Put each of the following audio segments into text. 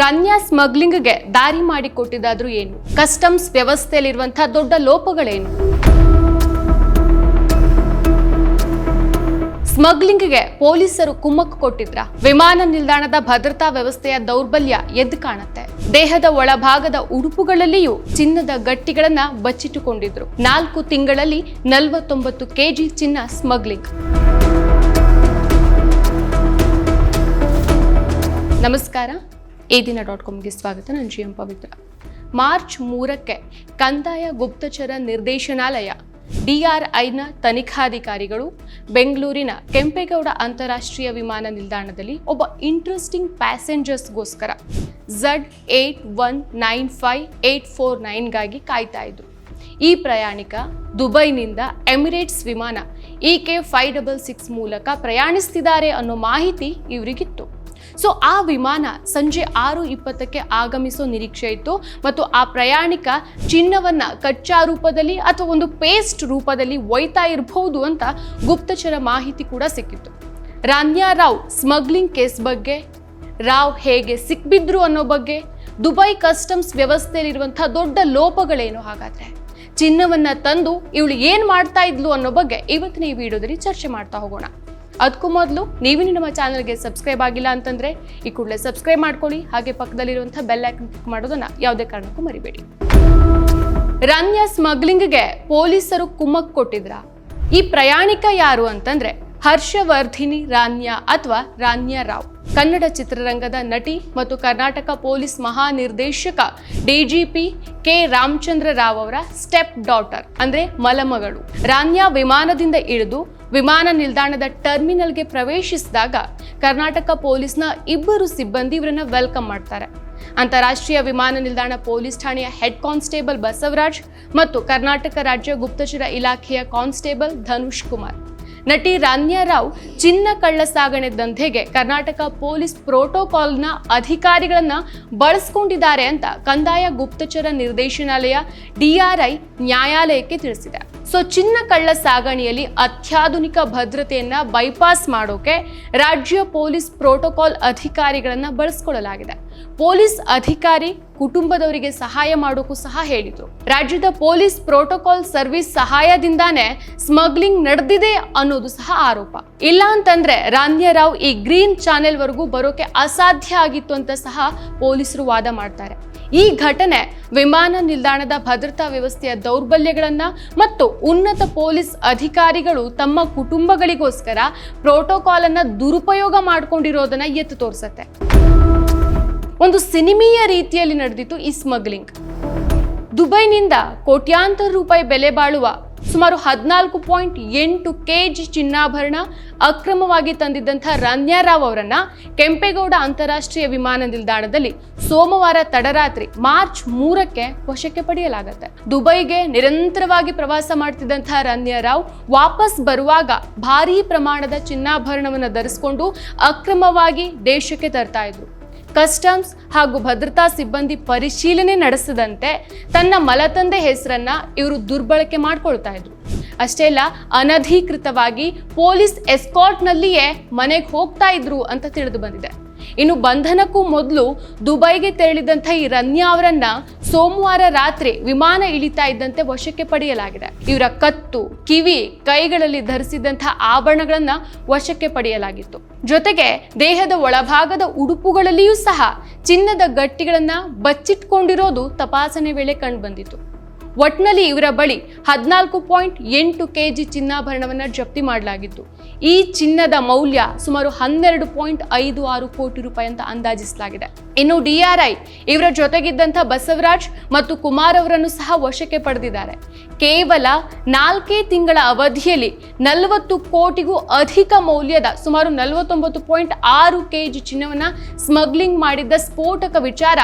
ರನ್ಯಾ ಸ್ಮಗ್ಲಿಂಗ್ಗೆ ದಾರಿ ಮಾಡಿಕೊಟ್ಟಿದ್ದಾದ್ರೂ ಏನು? ಕಸ್ಟಮ್ಸ್ ವ್ಯವಸ್ಥೆಯಲ್ಲಿರುವಂತಹ ದೊಡ್ಡ ಲೋಪಗಳೇನು? ಸ್ಮಗ್ಲಿಂಗ್ಗೆ ಪೊಲೀಸರು ಕುಮ್ಮಕ್ಕು ಕೊಟ್ಟಿದ್ರ? ವಿಮಾನ ನಿಲ್ದಾಣದ ಭದ್ರತಾ ವ್ಯವಸ್ಥೆಯ ದೌರ್ಬಲ್ಯ ಎದ್ದು ಕಾಣುತ್ತೆ. ದೇಹದ ಒಳಭಾಗದ ಉಡುಪುಗಳಲ್ಲಿಯೂ ಚಿನ್ನದ ಗಟ್ಟಿಗಳನ್ನ ಬಚ್ಚಿಟ್ಟುಕೊಂಡಿದ್ರು. ನಾಲ್ಕು ತಿಂಗಳಲ್ಲಿ ನಲವತ್ತೊಂಬತ್ತು ಕೆಜಿ ಚಿನ್ನ ಸ್ಮಗ್ಲಿಂಗ್. ನಮಸ್ಕಾರ. ಈ ಡಾಟ್ ಕಾಮ್ಗೆ ಸ್ವಾಗತ. ನಾನು ಜಿ ಎಂ ಪವಿತ್ರ. ಮಾರ್ಚ್ ಮೂರಕ್ಕೆ ಕಂದಾಯ ಗುಪ್ತಚರ ನಿರ್ದೇಶನಾಲಯ ಡಿಆರ್ಐನ ತನಿಖಾಧಿಕಾರಿಗಳು ಬೆಂಗಳೂರಿನ ಕೆಂಪೇಗೌಡ ಅಂತಾರಾಷ್ಟ್ರೀಯ ವಿಮಾನ ನಿಲ್ದಾಣದಲ್ಲಿ ಒಬ್ಬ interesting ಪ್ಯಾಸೆಂಜರ್ಸ್ಗೋಸ್ಕರ Z eight one nine five eight four ನೈನ್ಗಾಗಿ ಕಾಯ್ತಾ ಇದ್ರು. ಈ ಪ್ರಯಾಣಿಕ ದುಬೈನಿಂದ ಎಮಿರೇಟ್ಸ್ ವಿಮಾನ E K five double six ಮೂಲಕ ಪ್ರಯಾಣಿಸ್ತಿದ್ದಾರೆ ಅನ್ನೋ ಮಾಹಿತಿ ಇವರಿಗಿತ್ತು. ಸೊ ಆ ವಿಮಾನ ಸಂಜೆ ಆರು ಇಪ್ಪತ್ತಕ್ಕೆ ಆಗಮಿಸೋ ನಿರೀಕ್ಷೆ ಇತ್ತು ಮತ್ತು ಆ ಪ್ರಯಾಣಿಕ ಚಿನ್ನವನ್ನ ಕಚ್ಚಾ ರೂಪದಲ್ಲಿ ಅಥವಾ ಒಂದು ಪೇಸ್ಟ್ ರೂಪದಲ್ಲಿ ಒಯ್ತಾ ಇರಬಹುದು ಅಂತ ಗುಪ್ತಚರ ಮಾಹಿತಿ ಕೂಡ ಸಿಕ್ಕಿತ್ತು. ರಾನ್ಯಾ ರಾವ್ ಸ್ಮಗ್ಲಿಂಗ್ ಕೇಸ್ ಬಗ್ಗೆ, ರಾವ್ ಹೇಗೆ ಸಿಕ್ಬಿದ್ರು ಅನ್ನೋ ಬಗ್ಗೆ, ದುಬೈ ಕಸ್ಟಮ್ಸ್ ವ್ಯವಸ್ಥೆಯಲ್ಲಿರುವಂತಹ ದೊಡ್ಡ ಲೋಪಗಳೇನು ಹಾಗಾದ್ರೆ? ಚಿನ್ನವನ್ನ ತಂದು ಇವಳು ಏನ್ ಮಾಡ್ತಾ ಇದ್ಲು ಅನ್ನೋ ಬಗ್ಗೆ ಇವತ್ತಿನ ಈ ವಿಡಿಯೋದಲ್ಲಿ ಚರ್ಚೆ ಮಾಡ್ತಾ ಹೋಗೋಣ. ಅದಕ್ಕೂ ಮೊದಲು ನೀವಿನ್ನು ನಮ್ಮ ಚಾನಲ್ಗೆ ಸಬ್ಸ್ಕ್ರೈಬ್ ಆಗಿಲ್ಲ ಅಂತಂದ್ರೆ ಈ ಕೂಡಲೇ ಸಬ್ಸ್ಕ್ರೈಬ್ ಮಾಡ್ಕೊಳ್ಳಿ. ಹಾಗೆ ಪಕ್ಕದಲ್ಲಿರುವಂಥ ಬೆಲ್ ಐಕನ್ ಕ್ಲಿಕ್ ಮಾಡೋದನ್ನ ಯಾವುದೇ ಕಾರಣಕ್ಕೂ ಮರಿಬೇಡಿ. ರನ್ಯ ಸ್ಮಗ್ಲಿಂಗ್ಗೆ ಪೊಲೀಸರು ಕುಮ್ಮಕ್ ಕೊಟ್ಟಿದ್ರ? ಈ ಪ್ರಯಾಣಿಕ ಯಾರು ಅಂತಂದ್ರೆ ಹರ್ಷವರ್ಧಿನಿ, ರಾನ್ಯಾ ಅಥವಾ ರಾನ್ಯ ರಾವ್. ಕನ್ನಡ ಚಿತ್ರರಂಗದ ನಟಿ ಮತ್ತು ಕರ್ನಾಟಕ ಪೊಲೀಸ್ ಮಹಾನಿರ್ದೇಶಕ D G P K Ramachandra Rao ಅವರ ಸ್ಟೆಪ್ ಡಾಟರ್, ಅಂದ್ರೆ ಮಲಮಗಳು. ರಾನ್ಯಾ ವಿಮಾನದಿಂದ ಇಳಿದು ವಿಮಾನ ನಿಲ್ದಾಣದ ಟರ್ಮಿನಲ್ಗೆ ಪ್ರವೇಶಿಸಿದಾಗ ಕರ್ನಾಟಕ ಪೊಲೀಸ್ನ ಇಬ್ಬರು ಸಿಬ್ಬಂದಿ ಇವರನ್ನ ವೆಲ್ಕಮ್ ಮಾಡ್ತಾರೆ. ಅಂತಾರಾಷ್ಟ್ರೀಯ ವಿಮಾನ ನಿಲ್ದಾಣ ಪೊಲೀಸ್ ಠಾಣೆಯ ಹೆಡ್ ಕಾನ್ಸ್ಟೇಬಲ್ ಬಸವರಾಜ್ ಮತ್ತು ಕರ್ನಾಟಕ ರಾಜ್ಯ ಗುಪ್ತಚರ ಇಲಾಖೆಯ ಕಾನ್ಸ್ಟೇಬಲ್ ಧನುಷ್ ಕುಮಾರ್. ನಟಿ ರಾನ್ಯಾ ರಾವ್ ಚಿನ್ನ ಕಳ್ಳ ಸಾಗಣೆ ದಂಧೆಗೆ ಕರ್ನಾಟಕ ಪೊಲೀಸ್ ಪ್ರೋಟೋಕಾಲ್ನ ಅಧಿಕಾರಿಗಳನ್ನ ಬಳಸ್ಕೊಂಡಿದ್ದಾರೆ ಅಂತ ಕಂದಾಯ ಗುಪ್ತಚರ ನಿರ್ದೇಶನಾಲಯ ಡಿಆರ್ಐ ನ್ಯಾಯಾಲಯಕ್ಕೆ ತಿಳಿಸಿದೆ. ಸೊ, ಚಿನ್ನ ಕಳ್ಳ ಸಾಗಣೆಯಲ್ಲಿ ಅತ್ಯಾಧುನಿಕ ಭದ್ರತೆಯನ್ನ ಬೈಪಾಸ್ ಮಾಡೋಕೆ ರಾಜ್ಯ ಪೊಲೀಸ್ ಪ್ರೋಟೋಕಾಲ್ ಅಧಿಕಾರಿಗಳನ್ನ ಬಳಸ್ಕೊಳ್ಳಲಾಗಿದೆ. ಪೊಲೀಸ್ ಅಧಿಕಾರಿ ಕುಟುಂಬದವರಿಗೆ ಸಹಾಯ ಮಾಡೋಕ್ಕೂ ಸಹ ಹೇಳಿದ್ರು. ರಾಜ್ಯದ ಪೊಲೀಸ್ ಪ್ರೋಟೋಕಾಲ್ ಸರ್ವಿಸ್ ಸಹಾಯದಿಂದಾನೇ ಸ್ಮಗ್ಲಿಂಗ್ ನಡೆದಿದೆ ಅನ್ನೋದು ಸಹ ಆರೋಪ. ಇಲ್ಲ ಅಂತಂದ್ರೆ ರಾನ್ಯ ರಾವ್ ಈ ಗ್ರೀನ್ ಚಾನೆಲ್ ವರೆಗೂ ಬರೋಕೆ ಅಸಾಧ್ಯ ಆಗಿತ್ತು ಅಂತ ಸಹ ಪೊಲೀಸರು ವಾದ ಮಾಡ್ತಾರೆ. ಈ ಘಟನೆ ವಿಮಾನ ನಿಲ್ದಾಣದ ಭದ್ರತಾ ವ್ಯವಸ್ಥೆಯ ದೌರ್ಬಲ್ಯಗಳನ್ನ ಮತ್ತು ಉನ್ನತ ಪೊಲೀಸ್ ಅಧಿಕಾರಿಗಳು ತಮ್ಮ ಕುಟುಂಬಗಳಿಗೋಸ್ಕರ ಪ್ರೋಟೋಕಾಲ್ ಅನ್ನ ದುರುಪಯೋಗ ಮಾಡ್ಕೊಂಡಿರೋದನ್ನ ಎತ್ತು ತೋರಿಸತ್ತೆ. ಒಂದು ಸಿನಿಮೀಯ ರೀತಿಯಲ್ಲಿ ನಡೆದಿತ್ತು ಈ ಸ್ಮಗ್ಲಿಂಗ್. ದುಬೈನಿಂದ ಕೋಟ್ಯಾಂತರ ರೂಪಾಯಿ ಬೆಲೆ ಬಾಳುವ ಸುಮಾರು ಹದಿನಾಲ್ಕು ಪಾಯಿಂಟ್ ಎಂಟು ಕೆಜಿ ಚಿನ್ನಾಭರಣ ಅಕ್ರಮವಾಗಿ ತಂದಿದ್ದಂಥ ರಾವ್ ಅವರನ್ನ ಕೆಂಪೇಗೌಡ ಅಂತಾರಾಷ್ಟ್ರೀಯ ವಿಮಾನ ನಿಲ್ದಾಣದಲ್ಲಿ ಸೋಮವಾರ ತಡರಾತ್ರಿ ಮಾರ್ಚ್ ಮೂರಕ್ಕೆ ವಶಕ್ಕೆ ಪಡೆಯಲಾಗುತ್ತೆ. ದುಬೈಗೆ ನಿರಂತರವಾಗಿ ಪ್ರವಾಸ ಮಾಡ್ತಿದ್ದಂಥ ರಾವ್ ವಾಪಸ್ ಬರುವಾಗ ಭಾರೀ ಪ್ರಮಾಣದ ಚಿನ್ನಾಭರಣವನ್ನು ಧರಿಸಿಕೊಂಡು ಅಕ್ರಮವಾಗಿ ದೇಶಕ್ಕೆ ತರ್ತಾ ಇದ್ರು. ಕಸ್ಟಮ್ಸ್ ಹಾಗೂ ಭದ್ರತಾ ಸಿಬ್ಬಂದಿ ಪರಿಶೀಲನೆ ನಡೆಸದಂತೆ ತನ್ನ ಮಲತಂದೆ ಹೆಸರನ್ನ ಇವರು ದುರ್ಬಳಕೆ ಮಾಡ್ಕೊಳ್ತಾ ಇದ್ರು. ಅಷ್ಟೇ ಅಲ್ಲ ಅನಧಿಕೃತವಾಗಿ ಪೊಲೀಸ್ ಎಸ್ಕಾಟ್ನಲ್ಲಿಯೇ ಮನೆಗೆ ಹೋಗ್ತಾ ಇದ್ರು ಅಂತ ತಿಳಿದು ಬಂದಿದೆ. ಇನ್ನು ಬಂಧನಕ್ಕೂ ಮೊದಲು ದುಬೈಗೆ ತೆರಳಿದಂಥ ಈ ರನ್ಯಾ ಅವರನ್ನ ಸೋಮವಾರ ರಾತ್ರಿ ವಿಮಾನ ಇಳಿತಾ ಇದ್ದಂತೆ ವಶಕ್ಕೆ ಪಡೆಯಲಾಗಿದೆ. ಇವರ ಕತ್ತು, ಕಿವಿ, ಕೈಗಳಲ್ಲಿ ಧರಿಸಿದಂತಹ ಆಭರಣಗಳನ್ನ ವಶಕ್ಕೆ ಪಡೆಯಲಾಗಿತ್ತು. ಜೊತೆಗೆ ದೇಹದ ಒಳಭಾಗದ ಉಡುಪುಗಳಲ್ಲಿಯೂ ಸಹ ಚಿನ್ನದ ಗಟ್ಟಿಗಳನ್ನ ಬಚ್ಚಿಟ್ಕೊಂಡಿರೋದು ತಪಾಸಣೆ ವೇಳೆ ಕಂಡುಬಂದಿತು ಒಟ್ನಲ್ಲಿ ಇವರ ಬಳಿ ಹದಿನಾಲ್ಕು ಪಾಯಿಂಟ್ ಎಂಟು ಕೆಜಿ ಚಿನ್ನಾಭರಣವನ್ನು ಜಪ್ತಿ ಮಾಡಲಾಗಿತ್ತು. ಈ ಚಿನ್ನದ ಮೌಲ್ಯ ಸುಮಾರು ಹನ್ನೆರಡು ಪಾಯಿಂಟ್ ಐದು ಆರು ಕೋಟಿ ರೂಪಾಯಿ ಅಂತ ಅಂದಾಜಿಸಲಾಗಿದೆ. ಇನ್ನು ಡಿಆರ್ಐ ಇವರ ಜೊತೆಗಿದ್ದಂಥ ಬಸವರಾಜ್ ಮತ್ತು ಕುಮಾರ್ ಅವರನ್ನು ಸಹ ವಶಕ್ಕೆ ಪಡೆದಿದ್ದಾರೆ. ಕೇವಲ ನಾಲ್ಕೇ ತಿಂಗಳ ಅವಧಿಯಲ್ಲಿ ನಲವತ್ತು ಕೋಟಿಗೂ ಅಧಿಕ ಮೌಲ್ಯದ ಸುಮಾರು ನಲವತ್ತೊಂಬತ್ತು ಪಾಯಿಂಟ್ ಆರು ಕೆಜಿ ಚಿನ್ನವನ್ನ ಸ್ಮಗ್ಲಿಂಗ್ ಮಾಡಿದ್ದ ಸ್ಫೋಟಕ ವಿಚಾರ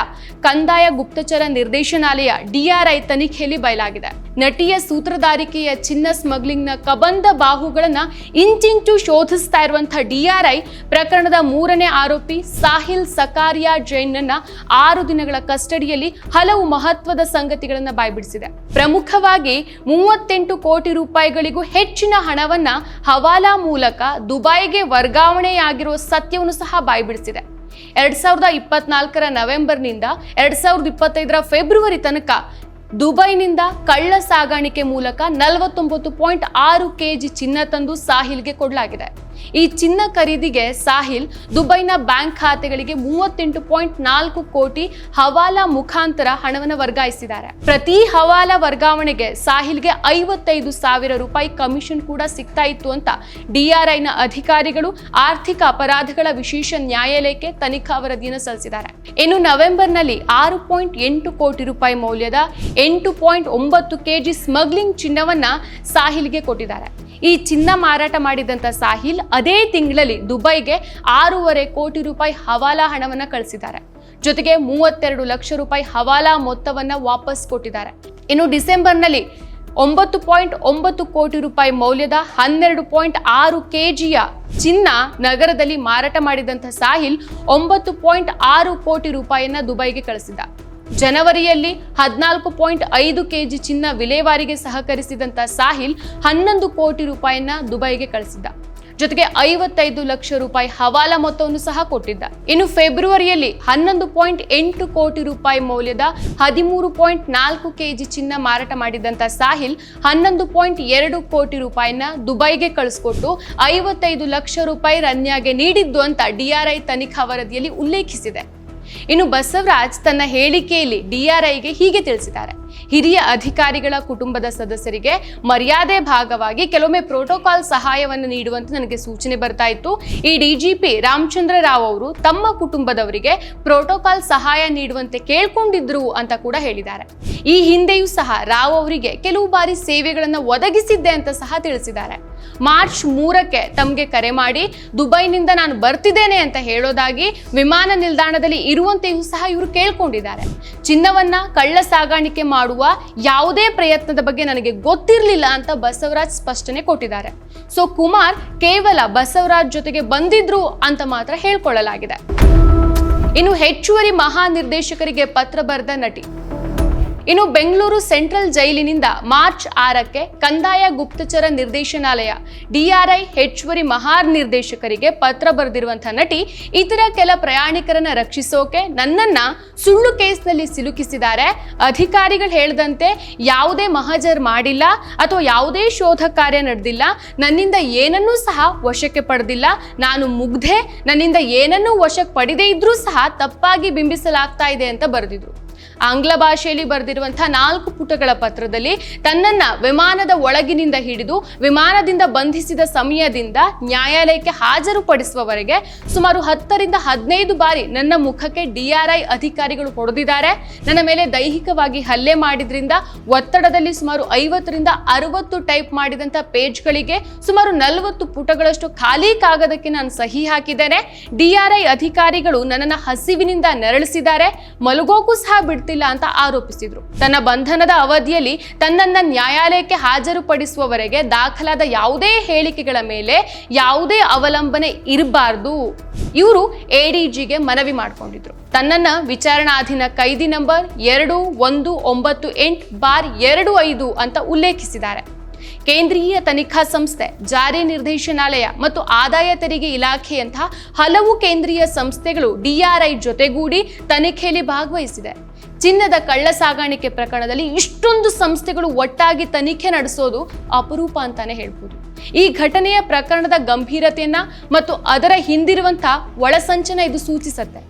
ಕಂದಾಯ ಗುಪ್ತಚರ ನಿರ್ದೇಶನಾಲಯ ಡಿಆರ್ಐ ತನಿಖೆಯಲ್ಲಿ ಬಯಲಾಗಿದೆ. ನಟಿಯ ಸೂತ್ರಧಾರಿಕೆಯ ಚಿನ್ನ ಸ್ಮಗ್ಲಿಂಗ್ನ ಕಬಂದ ಬಾಹುಗಳನ್ನ ಇಂಚಿಂಚು ಶೋಧಿಸ್ತಾ ಇರುವಂತಹ ಡಿಆರ್ಐ ಪ್ರಕರಣದ ಮೂರನೇ ಆರೋಪಿ ಸಾಹಿಲ್ ಸಕಾರಿಯಾ ಜೈನ್ನನ್ನ ಆರು ದಿನಗಳ ಕಸ್ಟಡಿಯಲ್ಲಿ ಹಲವು ಮಹತ್ವದ ಸಂಗತಿಗಳನ್ನ ಬಾಯ್ಬಿಡಿಸಿದೆ. ಪ್ರಮುಖವಾಗಿ ಮೂವತ್ತೆಂಟು ಕೋಟಿ ರೂಪಾಯಿಗಳಿಗೂ ಹೆಚ್ಚಿನ ಹಣವನ್ನ ಹವಾಲಾ ಮೂಲಕ ದುಬೈಗೆ ವರ್ಗಾವಣೆಯಾಗಿರುವ ಸತ್ಯವನ್ನು ಸಹ ಬಾಯ್ಬಿಡಿಸಿದೆ. ಎರಡ್ ಸಾವಿರದ ಇಪ್ಪತ್ನಾಲ್ಕರ ನವೆಂಬರ್ನಿಂದ ಎರಡ್ ಸಾವಿರದ ಇಪ್ಪತ್ತೈದರ ಫೆಬ್ರವರಿ ತನಕ ದುಬೈನಿಂದ ಕಳ್ಳ ಸಾಗಾಣಿಕೆ ಮೂಲಕ ನಲವತ್ತೊಂಬತ್ತು ಪಾಯಿಂಟ್ ಆರು ಕೆಜಿ ಚಿನ್ನ ತಂದು ಸಾಹಿಲ್ಗೆ ಕೊಡಲಾಗಿದೆ. ಈ ಚಿನ್ನ ಖರೀದಿಗೆ ಸಾಹಿಲ್ ದುಬೈನ ಬ್ಯಾಂಕ್ ಖಾತೆಗಳಿಗೆ ಮೂವತ್ತೆಂಟು ಪಾಯಿಂಟ್ ನಾಲ್ಕು ಕೋಟಿ ಹವಾಲಾ ಮುಖಾಂತರ ಹಣವನ್ನು ವರ್ಗಾಯಿಸಿದ್ದಾರೆ. ಪ್ರತಿ ಹವಾಲಾ ವರ್ಗಾವಣೆಗೆ ಸಾಹಿಲ್ಗೆ ಐವತ್ತೈದು ಸಾವಿರ ರೂಪಾಯಿ ಕಮಿಷನ್ ಕೂಡ ಸಿಗ್ತಾ ಇತ್ತು ಅಂತ ಡಿಆರ್ಐನ ಅಧಿಕಾರಿಗಳು ಆರ್ಥಿಕ ಅಪರಾಧಗಳ ವಿಶೇಷ ನ್ಯಾಯಾಲಯಕ್ಕೆ ತನಿಖಾ ವರದಿಯನ್ನು ಸಲ್ಲಿಸಿದ್ದಾರೆ. ಇನ್ನು ನವೆಂಬರ್ನಲ್ಲಿ ಆರು ಪಾಯಿಂಟ್ ಎಂಟು ಕೋಟಿ ರೂಪಾಯಿ ಮೌಲ್ಯದ ಎಂಟು ಪಾಯಿಂಟ್ ಒಂಬತ್ತು ಕೆಜಿ ಸ್ಮಗ್ಲಿಂಗ್ ಚಿನ್ನವನ್ನ ಸಾಹಿಲ್ಗೆ ಕೊಟ್ಟಿದ್ದಾರೆ. ಈ ಚಿನ್ನ ಮಾರಾಟ ಮಾಡಿದಂತ ಸಾಹಿಲ್ ಅದೇ ತಿಂಗಳಲ್ಲಿ ದುಬೈಗೆ ಆರೂವರೆ ಕೋಟಿ ರೂಪಾಯಿ ಹವಾಲಾ ಹಣವನ್ನ ಕಳಿಸಿದ್ದಾರೆ. ಜೊತೆಗೆ ಮೂವತ್ತೆರಡು ಲಕ್ಷ ರೂಪಾಯಿ ಹವಾಲಾ ಮೊತ್ತವನ್ನ ವಾಪಸ್ ಕೊಟ್ಟಿದ್ದಾರೆ. ಇನ್ನು ಡಿಸೆಂಬರ್ನಲ್ಲಿ ಒಂಬತ್ತು ಪಾಯಿಂಟ್ ಒಂಬತ್ತು ಕೋಟಿ ರೂಪಾಯಿ ಮೌಲ್ಯದ ಹನ್ನೆರಡು ಪಾಯಿಂಟ್ ಆರು ಕೆಜಿಯ ಚಿನ್ನ ನಗರದಲ್ಲಿ ಮಾರಾಟ ಮಾಡಿದಂಥ ಸಾಹಿಲ್ ಒಂಬತ್ತು ಪಾಯಿಂಟ್ ಆರು ಕೋಟಿ ರೂಪಾಯಿಯನ್ನ ದುಬೈಗೆ ಕಳಿಸಿದ್ದ. ಜನವರಿಯಲ್ಲಿ ಹದಿನಾಲ್ಕು ಪಾಯಿಂಟ್ ಐದು ಕೆಜಿ ಚಿನ್ನ ವಿಲೇವಾರಿಗೆ ಸಹಕರಿಸಿದಂತ ಸಾಹಿಲ್ ಹನ್ನೊಂದು ಕೋಟಿ ರೂಪಾಯಿಯನ್ನ ದುಬೈಗೆ ಕಳಿಸಿದ್ದ. ಜೊತೆಗೆ ಐವತ್ತೈದು ಲಕ್ಷ ರೂಪಾಯಿ ಹವಾಲಾ ಮೊತ್ತವನ್ನು ಸಹ ಕೊಟ್ಟಿದ್ದ. ಇನ್ನು ಫೆಬ್ರವರಿಯಲ್ಲಿ ಹನ್ನೊಂದು ಪಾಯಿಂಟ್ ಎಂಟು ಕೋಟಿ ರೂಪಾಯಿ ಮೌಲ್ಯದ ಹದಿಮೂರು ಪಾಯಿಂಟ್ ನಾಲ್ಕು ಕೆಜಿ ಚಿನ್ನ ಮಾರಾಟ ಮಾಡಿದಂತ ಸಾಹಿಲ್ ಹನ್ನೊಂದು ಪಾಯಿಂಟ್ ಎರಡು ಕೋಟಿ ರೂಪಾಯಿನ ದುಬೈಗೆ ಕಳಿಸ್ಕೊಟ್ಟು ಐವತ್ತೈದು ಲಕ್ಷ ರೂಪಾಯಿ ರನ್ಯಾಗೆ ನೀಡಿದ್ದು ಅಂತ ಡಿಆರ್ಐ ತನಿಖಾ ವರದಿಯಲ್ಲಿ ಉಲ್ಲೇಖಿಸಿದೆ. ಇನ್ನು ಬಸವರಾಜ್ ತನ್ನ ಹೇಳಿಕೆಯಲ್ಲಿ ಡಿಆರ್ಐಗೆ ಹೀಗೆ ತಿಳಿಸಿದ್ದಾರೆ. ಹಿರಿಯ ಅಧಿಕಾರಿಗಳ ಕುಟುಂಬದ ಸದಸ್ಯರಿಗೆ ಮರ್ಯಾದೆ ಭಾಗವಾಗಿ ಕೆಲವೊಮ್ಮೆ ಪ್ರೋಟೋಕಾಲ್ ಸಹಾಯವನ್ನು ನೀಡುವಂತೆ ನನಗೆ ಸೂಚನೆ ಬರ್ತಾ ಇತ್ತು. ಈ ಡಿಜಿಪಿ ರಾಮಚಂದ್ರ ರಾವ್ ಅವರು ತಮ್ಮ ಕುಟುಂಬದವರಿಗೆ ಪ್ರೋಟೋಕಾಲ್ ಸಹಾಯ ನೀಡುವಂತೆ ಕೇಳ್ಕೊಂಡಿದ್ರು ಅಂತ ಕೂಡ ಹೇಳಿದ್ದಾರೆ. ಈ ಹಿಂದೆಯೂ ಸಹ ರಾವ್ ಅವರಿಗೆ ಕೆಲವು ಬಾರಿ ಸೇವೆಗಳನ್ನು ಒದಗಿಸಿದ್ದೆ ಅಂತ ಸಹ ತಿಳಿಸಿದ್ದಾರೆ. ಮಾರ್ಚ್ ಮೂರಕ್ಕೆ ತಮಗೆ ಕರೆ ಮಾಡಿ, ದುಬೈನಿಂದ ನಾನು ಬರ್ತಿದ್ದೇನೆ ಅಂತ ಹೇಳೋದಾಗಿ ವಿಮಾನ ನಿಲ್ದಾಣದಲ್ಲಿ ಇರುವಂತೆಯೂ ಸಹ ಇವರು ಕೇಳ್ಕೊಂಡಿದ್ದಾರೆ. ಚಿನ್ನವನ್ನ ಕಳ್ಳ ಸಾಗಾಣಿಕೆ ಮಾಡುವ ಯಾವುದೇ ಪ್ರಯತ್ನದ ಬಗ್ಗೆ ನನಗೆ ಗೊತ್ತಿರಲಿಲ್ಲ ಅಂತ ಬಸವರಾಜ್ ಸ್ಪಷ್ಟನೆ ಕೊಟ್ಟಿದ್ದಾರೆ. ಸೊ ಕುಮಾರ್ ಕೇವಲ ಬಸವರಾಜ್ ಜೊತೆಗೆ ಬಂದಿದ್ರು ಅಂತ ಮಾತ್ರ ಹೇಳ್ಕೊಳ್ಳಲಾಗಿದೆ. ಇನ್ನು ಹೆಚ್ಚುವರಿ ಮಹಾನಿರ್ದೇಶಕರಿಗೆ ಪತ್ರ ಬರೆದ ನಟಿ ಇನ್ನು ಬೆಂಗಳೂರು ಸೆಂಟ್ರಲ್ ಜೈಲಿನಿಂದ ಮಾರ್ಚ್ ಆರಕ್ಕೆ ಕಂದಾಯ ಗುಪ್ತಚರ ನಿರ್ದೇಶನಾಲಯ ಡಿಆರ್ಐ ಹೆಚ್ಚುವರಿ ಮಹಾನಿರ್ದೇಶಕರಿಗೆ ಪತ್ರ ಬರೆದಿರುವಂತಹ ನಟಿ ಇತರ ಕೆಲ ಪ್ರಯಾಣಿಕರನ್ನ ರಕ್ಷಿಸೋಕೆ ನನ್ನನ್ನ ಸುಳ್ಳು ಕೇಸ್ನಲ್ಲಿ ಸಿಲುಕಿಸಿದ್ದಾರೆ. ಅಧಿಕಾರಿಗಳು ಹೇಳದಂತೆ ಯಾವುದೇ ಮಹಜರ್ ಮಾಡಿಲ್ಲ ಅಥವಾ ಯಾವುದೇ ಶೋಧ ಕಾರ್ಯ ನಡೆದಿಲ್ಲ. ನನ್ನಿಂದ ಏನನ್ನೂ ಸಹ ವಶಕ್ಕೆ ಪಡೆದಿಲ್ಲ. ನಾನು ಮುಗ್ಧೆ. ನನ್ನಿಂದ ಏನನ್ನೂ ವಶಕ್ಕೆ ಪಡೆದೇ ಇದ್ರೂ ಸಹ ತಪ್ಪಾಗಿ ಬಿಂಬಿಸಲಾಗ್ತಾ ಇದೆ ಅಂತ ಬರೆದಿದ್ರು. ಆಂಗ್ಲ ಭಾಷೆಯಲ್ಲಿ ಬರೆದಿರುವಂತಹ ನಾಲ್ಕು ಪುಟಗಳ ಪತ್ರದಲ್ಲಿ ತನ್ನನ್ನ ವಿಮಾನದ ಒಳಗಿನಿಂದ ಹಿಡಿದು ವಿಮಾನದಿಂದ ಬಂಧಿಸಿದ ಸಮಯದಿಂದ ನ್ಯಾಯಾಲಯಕ್ಕೆ ಹಾಜರುಪಡಿಸುವವರೆಗೆ ಸುಮಾರು ಹತ್ತರಿಂದ ಹದಿನೈದು ಬಾರಿ ನನ್ನ ಮುಖಕ್ಕೆ ಡಿಆರ್ಐ ಅಧಿಕಾರಿಗಳು ಹೊಡೆದಿದ್ದಾರೆ. ನನ್ನ ಮೇಲೆ ದೈಹಿಕವಾಗಿ ಹಲ್ಲೆ ಮಾಡಿದ್ರಿಂದ ಒತ್ತಡದಲ್ಲಿ ಸುಮಾರು ಐವತ್ತರಿಂದ ಅರವತ್ತು ಟೈಪ್ ಮಾಡಿದಂಥ ಪೇಜ್ಗಳಿಗೆ ಸುಮಾರು ನಲವತ್ತು ಪುಟಗಳಷ್ಟು ಖಾಲಿ ಕಾಗದಕ್ಕೆ ನಾನು ಸಹಿ ಹಾಕಿದ್ದೇನೆ. ಡಿಆರ್ಐ ಅಧಿಕಾರಿಗಳು ನನ್ನನ್ನು ಹಸಿವಿನಿಂದ ನರಳಿಸಿದ್ದಾರೆ. ಮಲಗೋಕು ಸಹ ಬಿಡ್ತಿಲ್ಲ ಅಂತ ಆರೋಪಿಸಿದ್ರು. ತನ್ನ ಬಂಧನದ ಅವಧಿಯಲ್ಲಿ ತನ್ನನ್ನ ನ್ಯಾಯಾಲಯಕ್ಕೆ ಹಾಜರುಪಡಿಸುವವರೆಗೆ ದಾಖಲಾದ ಯಾವುದೇ ಹೇಳಿಕೆಗಳ ಮೇಲೆ ಯಾವುದೇ ಅವಲಂಬನೆ ಇರಬಾರ್ದು. ಇವರು ಎಡಿಜಿಗೆ ಮನವಿ ಮಾಡಿಕೊಂಡಿದ್ರು. ತನ್ನನ್ನ ವಿಚಾರಣಾಧೀನ ಕೈದಿ ನಂಬರ್ ಎರಡು ಒಂದು ಒಂಬತ್ತು ಎಂಟು ಬಾರ್ ಎರಡು ಐದು ಅಂತ ಉಲ್ಲೇಖಿಸಿದ್ದಾರೆ. ಕೇಂದ್ರೀಯ ತನಿಖಾ ಸಂಸ್ಥೆ, ಜಾರಿ ನಿರ್ದೇಶನಾಲಯ ಮತ್ತು ಆದಾಯ ತೆರಿಗೆ ಇಲಾಖೆಯಂತಹ ಹಲವು ಕೇಂದ್ರೀಯ ಸಂಸ್ಥೆಗಳು ಡಿಆರ್ಐ ಜೊತೆಗೂಡಿ ತನಿಖೆಯಲ್ಲಿ ಭಾಗವಹಿಸಿದೆ. ಚಿನ್ನದ ಕಳ್ಳ ಸಾಗಾಣಿಕೆ ಪ್ರಕರಣದಲ್ಲಿ ಇಷ್ಟೊಂದು ಸಂಸ್ಥೆಗಳು ಒಟ್ಟಾಗಿ ತನಿಖೆ ನಡೆಸೋದು ಅಪರೂಪ ಅಂತಾನೆ ಹೇಳ್ಬೋದು. ಈ ಘಟನೆಯ ಪ್ರಕರಣದ ಗಂಭೀರತೆಯನ್ನ ಮತ್ತು ಅದರ ಹಿಂದಿರುವಂತಹ ಒಳಸಂಚನ ಇದು ಸೂಚಿಸುತ್ತೆ.